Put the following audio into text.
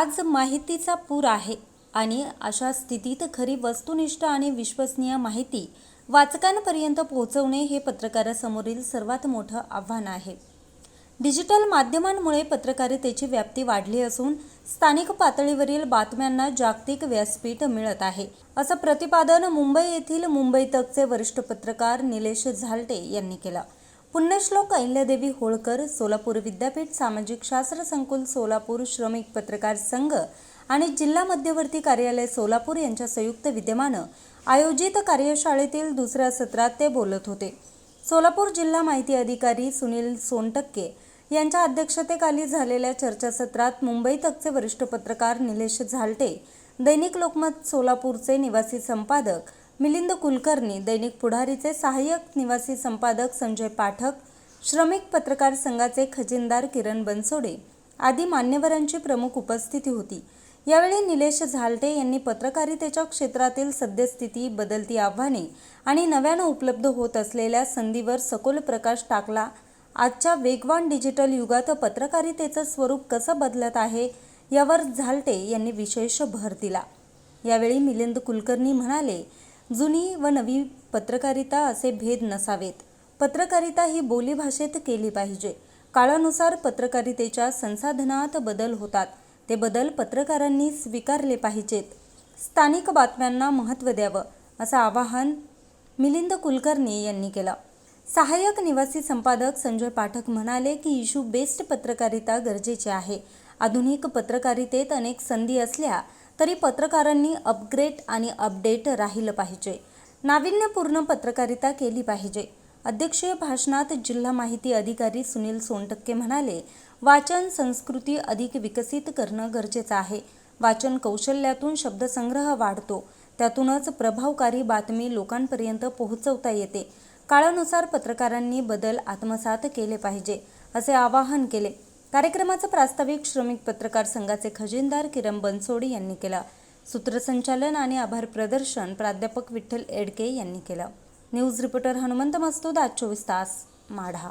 आज माहितीचा पूर आहे आणि अशा स्थितीत खरी वस्तुनिष्ठ आणि विश्वसनीय माहिती वाचकांपर्यंत पोहोचवणे हे पत्रकारासमोरील सर्वात मोठं आव्हान आहे. डिजिटल माध्यमांमुळे पत्रकारितेची व्याप्ती वाढली असून स्थानिक पातळीवरील बातम्यांना जागतिक व्यासपीठ मिळत आहे असं प्रतिपादन मुंबई येथील मुंबई तकचे वरिष्ठ पत्रकार निलेश झालटे यांनी केलं. पुण्यश्लोक अहिल्यादेवी होळकर सोलापूर विद्यापीठ सामाजिक शास्त्र संकुल सोलापूर श्रमिक पत्रकार संघ आणि जिल्हा मध्यवर्ती कार्यालय सोलापूर यांच्या संयुक्त विद्यमानं आयोजित कार्यशाळेतील दुसऱ्या सत्रात ते बोलत होते. सोलापूर जिल्हा माहिती अधिकारी सुनील सोनटक्के यांच्या अध्यक्षतेखाली झालेल्या चर्चासत्रात मुंबई तकचे वरिष्ठ पत्रकार निलेश झालटे दैनिक लोकमत सोलापूरचे निवासी संपादक मिलिंद कुलकर्णी दैनिक पुढारीचे सहाय्यक निवासी संपादक संजय पाठक श्रमिक पत्रकार संघाचे खजिनदार किरण बनसोडे आदी मान्यवरांची प्रमुख उपस्थिती होती. यावेळी निलेश झालटे यांनी पत्रकारितेच्या क्षेत्रातील सद्यस्थिती बदलती आव्हाने आणि नव्यानं उपलब्ध होत असलेल्या संधीवर सखोल प्रकाश टाकला. आजच्या वेगवान डिजिटल युगात पत्रकारितेचं स्वरूप कसं बदलत आहे यावर झालटे यांनी विशेष भर दिला. यावेळी मिलिंद कुलकर्णी म्हणाले जुनी व नवी पत्रकारिता असे भेद नसावेत. पत्रकारिता ही बोलीभाषेत केली पाहिजे. काळानुसार पत्रकारितेच्या संसाधनात बदल होतात. ते बदल पत्रकारांनी स्वीकारले पाहिजेत. स्थानिक बातम्यांना महत्त्व द्यावं असं आवाहन मिलिंद कुलकर्णी यांनी केलं. सहाय्यक निवासी संपादक संजय पाठक म्हणाले की इशू बेस्ड पत्रकारिता गरजेची आहे. आधुनिक पत्रकारितेत अनेक संधी असल्या तरी पत्रकारांनी अपग्रेड आणि अपडेट राहिलं पाहिजे. नाविन्यपूर्ण पत्रकारिता केली पाहिजे. अध्यक्षीय भाषणात जिल्हा माहिती अधिकारी सुनील सोनटक्के म्हणाले वाचन संस्कृती अधिक विकसित करणं गरजेचं आहे. वाचन कौशल्यातून शब्दसंग्रह वाढतो. त्यातूनच प्रभावकारी बातमी लोकांपर्यंत पोहोचवता येते. काळानुसार पत्रकारांनी बदल आत्मसात केले पाहिजे असे आवाहन केले. कार्यक्रमाचं प्रास्ताविक श्रमिक पत्रकार संघाचे खजिनदार किरण बनसोडे यांनी केलं. सूत्रसंचालन आणि आभार प्रदर्शन प्राध्यापक विठ्ठल एडके यांनी केलं. न्यूज रिपोर्टर हनुमंत मस्तोद आज चोवीस तास माढा.